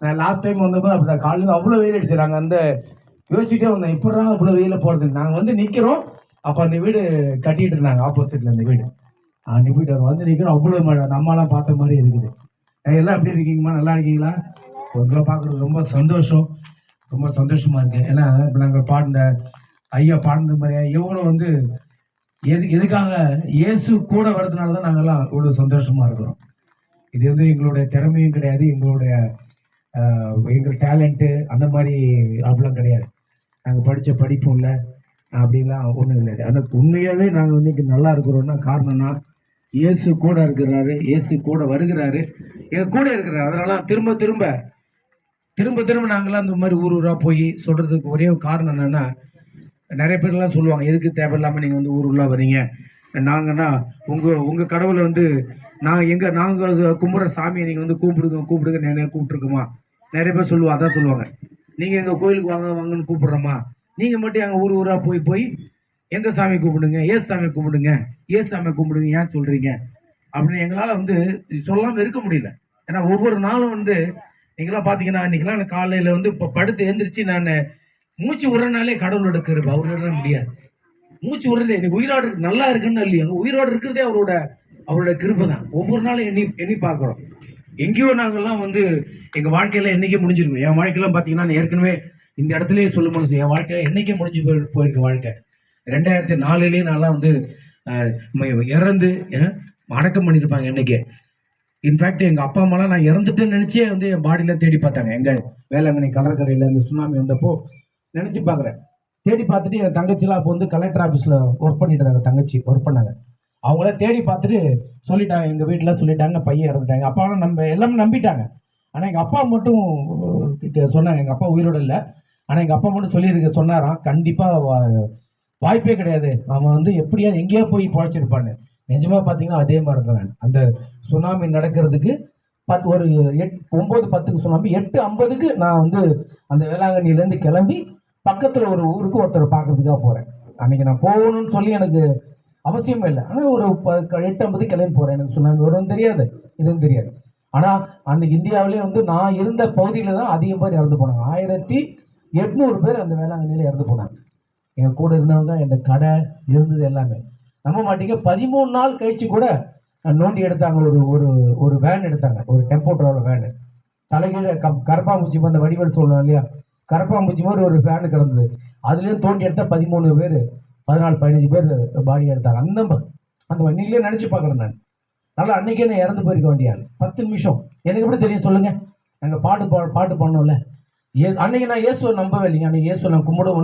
நான் last time வந்தப்போ அப்படி தான் காலையில் அவ்வளோ வெயில் அடிச்சு நாங்கள் அந்த யோசிச்சுட்டே வந்தோம். எப்படா அவ்வளோ வெயில போகிறது நாங்கள் வந்து நிற்கிறோம் அப்போ அந்த வீடு கட்டிகிட்டு இருந்தாங்க ஆப்போசிட்டில் அந்த வீடு. அனுப்பிட்டு வரோம் வந்து நிற்கிறோம் அவ்வளோ மழை. நம்மளாம் பார்த்த மாதிரி இருக்குது. எல்லாம் எப்படி இருக்கீங்கம்மா? நல்லா இருக்கீங்களா? உங்களை பார்க்குறது ரொம்ப சந்தோஷம். ரொம்ப சந்தோஷமாக இருக்குது ஏன்னா இப்போ நாங்கள் பாடின ஐயா பாடின மாதிரி எவ்வளோ வந்து எது எதுக்காக இயேசு கூட வர்றதுனால தான் நாங்கள்லாம் இவ்வளோ சந்தோஷமாக இருக்கிறோம். இது வந்து எங்களுடைய திறமையும் கிடையாது. எங்களுடைய எங்கள் டேலண்ட்டு அந்த மாதிரி அப்படிலாம் கிடையாது. நாங்கள் படித்த படிப்பும் இல்லை. அப்படிலாம் ஒன்றும் கிடையாது. ஆனால் உண்மையாகவே நாங்கள் வந்து இங்கே நல்லா இருக்கிறோம்னா காரணம்னா இயேசு கூட இருக்கிறாரு. இயேசு கூட வருகிறாரு. எங்கள் கூட இருக்கிறாரு. அதனால திரும்ப திரும்ப திரும்ப திரும்ப நாங்களாம் அந்த மாதிரி ஊர் ஊராக போய் சொல்கிறதுக்கு ஒரே காரணம் என்னென்னா நிறைய பேர்லாம் சொல்லுவாங்க எதுக்கு தேவையில்லாமல் நீங்கள் வந்து ஊர் ஊராக வரீங்க நாங்கன்னா உங்கள் உங்கள் கடவுளை வந்து நான் எங்கள் நாங்கள் கும்பிட்ற சாமியை நீங்கள் வந்து கூப்பிடுங்க கூப்பிடுங்க நிறைய கூப்பிட்ருக்குமா நிறைய பேர் சொல்லுவா அதான் சொல்லுவாங்க. நீங்கள் எங்கள் கோயிலுக்கு வாங்க வாங்கன்னு கூப்பிட்றோமா? நீங்கள் மட்டும் எங்கள் ஊர் ஊராக போய் போய் எங்கள் சாமி கூப்பிடுங்க ஏசு சாமி கும்பிடுங்க ஏசு சாமி கும்பிடுங்க ஏன் சொல்கிறீங்க அப்படின்னு எங்களால் வந்து சொல்லாமல் இருக்க முடியல. ஏன்னா ஒவ்வொரு நாளும் வந்து நீங்களாம் பார்த்தீங்கன்னா இன்னைக்கெல்லாம் நான் காலையில் வந்து இப்போ படுத்து எழுந்திரிச்சு நான் மூச்சு விடுறனாலே கடவுளோட கருப்பு அவரோட முடியாது. மூச்சு விடுறதே எனக்கு உயிரோடு நல்லா இருக்குன்னு இல்லையா? உயிரோடு இருக்கிறதே அவரோட அவரோட கிருபை தான். ஒவ்வொரு நாளும் எண்ணி எண்ணி பார்க்குறோம். எங்கேயோ நாங்கள்லாம் வந்து எங்கள் வாழ்க்கையில என்றைக்கே முடிஞ்சிருக்கும். என் வாழ்க்கையெல்லாம் பார்த்தீங்கன்னா நான் ஏற்கனவே இந்த இடத்துலயே சொல்லும் போது என் வாழ்க்கையில என்னைக்கே முடிஞ்சு போய் போயிருக்கு வாழ்க்கை. ரெண்டாயிரத்தி நாலுலேயே நான்லாம் வந்து இறந்து அடக்கம் பண்ணியிருப்பாங்க என்னைக்கே. இன்ஃபேக்ட் எங்கள் அப்பா அம்மாலாம் நான் இறந்துட்டேன்னு நினச்சே வந்து என் பாடியில் தேடி பார்த்தாங்க. எங்கள் வேளாங்கண்ணி கடற்கரையில் இந்த சுனாமி வந்தப்போ நினச்சி பார்க்குறேன். தேடி பார்த்துட்டு என் தங்கச்சிலாம் அப்போ வந்து கலெக்டர் ஆஃபீஸில் ஒர்க் பண்ணிட்டு இருந்தாங்க தங்கச்சி ஒர்க் பண்ணாங்க. அவங்கள தேடி பார்த்துட்டு சொல்லிட்டாங்க எங்கள் வீட்டில் சொல்லிட்டாங்க பையன் இறந்துட்டாங்க. அப்பாவும் நம்ம எல்லாமே நம்பிட்டாங்க. ஆனால் எங்கள் அப்பா மட்டும் கிட்ட சொன்னாங்க எங்கள் அப்பா உயிரோடு இல்லை. ஆனால் எங்கள் அப்பா மட்டும் சொல்லியிருக்க சொன்னாராம் கண்டிப்பாக வாய்ப்பே கிடையாது. அவன் வந்து எப்படியா எங்கேயோ போய் பழைச்சிருப்பான்னு. நிஜமாக பார்த்தீங்கன்னா அதே மாதிரி தான் நான். அந்த சுனாமி நடக்கிறதுக்கு பத்து ஒரு எட் ஒம்பது பத்துக்கு சுனாமி எட்டு ஐம்பதுக்கு நான் வந்து அந்த வேளாங்கண்ணிலேருந்து கிளம்பி பக்கத்தில் ஒரு ஊருக்கு ஒருத்தர் பார்க்கறதுக்காக போகிறேன் அன்னைக்கு நான் போகணும்னு சொல்லி எனக்கு அவசியமே இல்லை. ஆனால் ஒரு ப க- எட்டு ஐம்பது கிளம்பி போகிறேன் எனக்கு சுனாமி வரும் தெரியாது இதுவும் தெரியாது. ஆனால் அன்னைக்கு இந்தியாவிலே வந்து நான் இருந்த பகுதியில் தான் அதிகம் பேர் இறந்து போனாங்க. ஆயிரத்தி எட்நூறு பேர் அந்த வேளாங்கண்ணியில் இறந்து போனாங்க. எங்கள் கூட இருந்தவங்க இந்த கடை இருந்தது எல்லாமே. நம்ப மாட்டீங்க. பதிமூணு நாள் கழிச்சு கூட நோண்டி எடுத்தாங்க. ஒரு ஒரு ஒரு வேன் எடுத்தாங்க. ஒரு டெம்போ ட்ராவல் வேனு தலைகீழ க கரப்பாம்பூச்சி அந்த வடிவேல் சொல்லணும் இல்லையா? கரப்பாம்பூச்சி மாதிரி ஒரு வேனு கிடந்தது. அதுலேயும் தோண்டி எடுத்தால் பதிமூணு பேர். பதினாலு பதினஞ்சு பேர் பாடி எடுத்தாங்க. அந்த அந்த வண்டியிலே நினச்சி பார்க்குறேன் நான். நல்லா அன்னைக்கே நான் இறந்து போயிருக்க வேண்டியாள் பத்து நிமிஷம். எனக்கு எப்படி தெரியும் சொல்லுங்கள் நாங்கள் பாட்டு பா பாட்டு பண்ணோம்ல ஏ அன்னைக்கு நான் இயேசுவை நம்பவே இல்லைங்க. அன்னைக்கு இயேசுவை நான் கும்பிடுவோம்